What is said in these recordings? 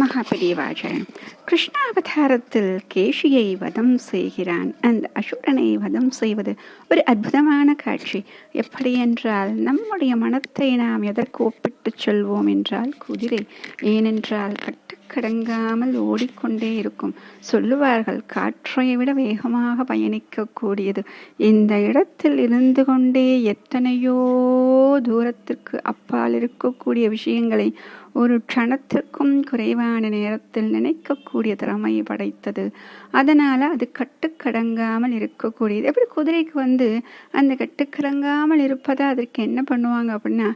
மகாபெரியவாஜன் கிருஷ்ணாவதாரத்தில் கேஷியை வதம் செய்கிறான் அந்த அசுரனை வதம் செய்வது ஒரு அற்புதமான காட்சி. எப்படி என்றால் நம்முடைய மனத்தை நாம் எதற்கு ஒப்பிட்டு சொல்வோம் என்றால் குதிரை ஏனென்றால் கட்டுக்கடங்காமல் ஓடிக்கொண்டே இருக்கும். சொல்லுவார்கள் காற்றை விட வேகமாக பயணிக்கக்கூடியது. இந்த இடத்தில் இருந்து கொண்டே எத்தனையோ தூரத்திற்கு அப்பால் இருக்கக்கூடிய விஷயங்களை ஒரு க்ஷணத்திற்கும் சரியான நேரத்தில் நினைக்கக்கூடிய திறமை படைத்தது. அதனால் அது கட்டுக்கடங்காமல் இருக்கக்கூடியது. எப்படி குதிரைக்கு வந்து அந்த கட்டுக்கடங்காமல் இருப்பதை அதற்கு என்ன பண்ணுவாங்க அப்படின்னா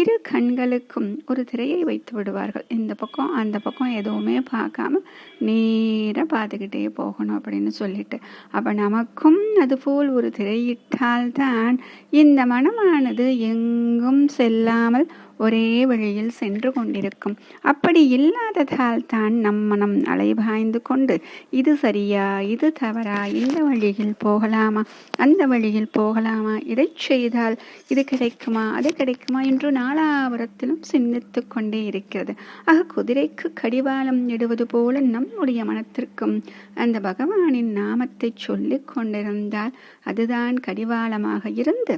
இரு கண்களுக்கும் ஒரு திரையை வைத்து விடுவார்கள். இந்த பக்கம் அந்த பக்கம் எதுவுமே பார்க்காம நேராக பார்த்துக்கிட்டே போகணும் அப்படின்னு சொல்லிட்டு. அப்போ நமக்கும் அதுபோல் ஒரு திரையிட்டு திரையிட்டால்தான் இந்த மனமானது எங்கும் செல்லாமல் ஒரே வழியில் சென்று கொண்டிருக்கும். அப்படி இல்லாததால் தான் நம் மனம் அலைபாய்ந்து கொண்டு இது சரியா? இது தவறா? இந்த வழியில் போகலாமா? அந்த வழியில் போகலாமா? இதை செய்தால் இது கிடைக்குமா? அது கிடைக்குமா? என்று நாலாபுரத்திலும் சிந்தித்து கொண்டே இருக்கிறது. ஆக குதிரைக்கு கடிவாளம் இடுவது போல நம்முடைய மனத்திற்கும் அந்த பகவானின் நாமத்தை சொல்லிக் கொண்டிருந்தால் அதுதான் கடிவாளமாக இருந்து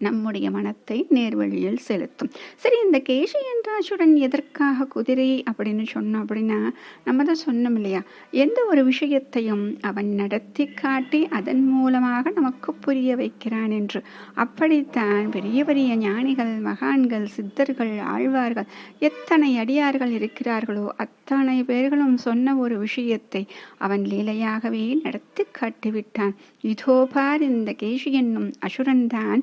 நம்முடைய மனத்தை நேர்வழியில் செலுத்தும். சரி இந்த கேசி என்றாச்சுடன் எதற்காக குதிரை அப்படின்னு சொன்னோம் அப்படின்னா நம்ம தான் சொன்னோம் இல்லையா? எந்த ஒரு விஷயத்தையும் அவன் நடத்தி காட்டி அதன் மூலமாக நமக்கு புரிய வைக்கிறான் என்று. அப்படித்தான் பெரிய பெரிய ஞானிகள் மகான்கள் சித்தர்கள் ஆழ்வார்கள் எத்தனை அடியார்கள் இருக்கிறார்களோ அத்தனை பேர்களும் சொன்ன ஒரு விஷயத்தை அவன் லீலையாகவே நடத்தி காட்டிவிட்டான். இதோ பார் இந்த கேஷி என்னும் அசுரன்தான்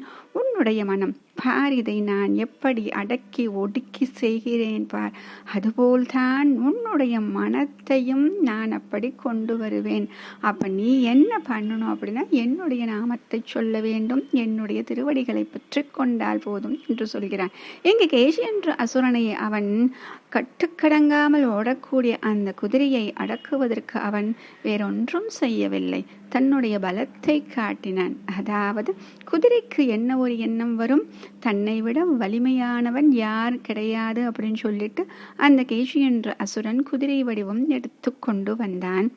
உன்னுடைய மனம். பார் இதை நான் எப்படி அடக்கி ஒடுக்கி செய்கிறேன் பார்? அதுபோல்தான் உன்னுடைய மனத்தையும் நான் அப்படி கொண்டு வருவேன். அப்போ நீ என்ன பண்ணணும் அப்படின்னா என்னுடைய நாமத்தை சொல்ல வேண்டும். என்னுடைய திருவடிகளை பற்றி கொண்டால் போதும் என்று சொல்கிறான். எங்க கேசி என்ற அசுரனை அவன் கட்டுக்கடங்காமல் ஓடக்கூடிய அந்த குதிரையை அடக்குவதற்கு அவன் வேறொன்றும் செய்யவில்லை. தன்னுடைய பலத்தை காட்டினான். அதாவது குதிரைக்கு என்ன ஒரு எண்ணம் வரும்? தன்னை விட வலிமையானவன் யார் கிடையாது அப்படின்னு சொல்லிட்டு அந்த கேஷி என்ற அசுரன் குதிரை வடிவம் எடுத்து கொண்டு வந்தான்.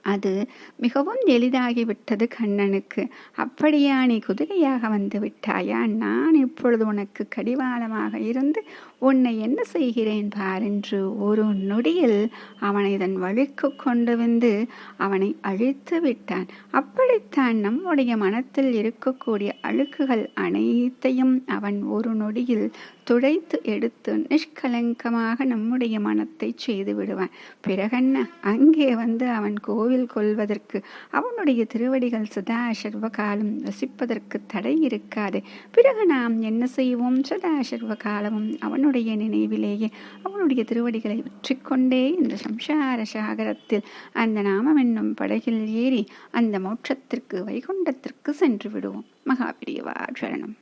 அது மிகவும் எளிதாகிவிட்டது கண்ணனுக்கு. அப்படியா நீ குதிரையாக வந்து விட்டாயா? நான் இப்பொழுது உனக்கு கடிவாளமாக இருந்து உன்னை என்ன செய்கிறேன் பார் என்று ஒரு நொடியில் அவனை தன் வழிக்கு கொண்டு வந்து அவனை அழித்து விட்டான். அப்படித்தான் நம்முடைய மனத்தில் இருக்கக்கூடிய அழுக்குகள் அனைத்தையும் அவன் ஒரு நொடியில் துடைத்து எடுத்து நிஷ்கலங்கமாக நம்முடைய மனத்தை செய்து விடுவான். பிறகென்ன? அங்கே வந்து அவன் கோவில் கொள்வதற்கு அவனுடைய திருவடிகள் சதா சர்வகாலம் ரசிப்பதற்கு தடை இருக்காது. பிறகு நாம் என்ன செய்வோம்? சதா சர்வகாலமும் அவனுடைய நினைவிலேயே அவனுடைய திருவடிகளை உற்றிக்கொண்டே இந்த சம்சார சாகரத்தில் அந்த நாமம் என்னும் படகில் ஏறி அந்த மோட்சத்திற்கு வைகுண்டத்திற்கு சென்று விடுவோம். மகாபிரியவா சரணம்.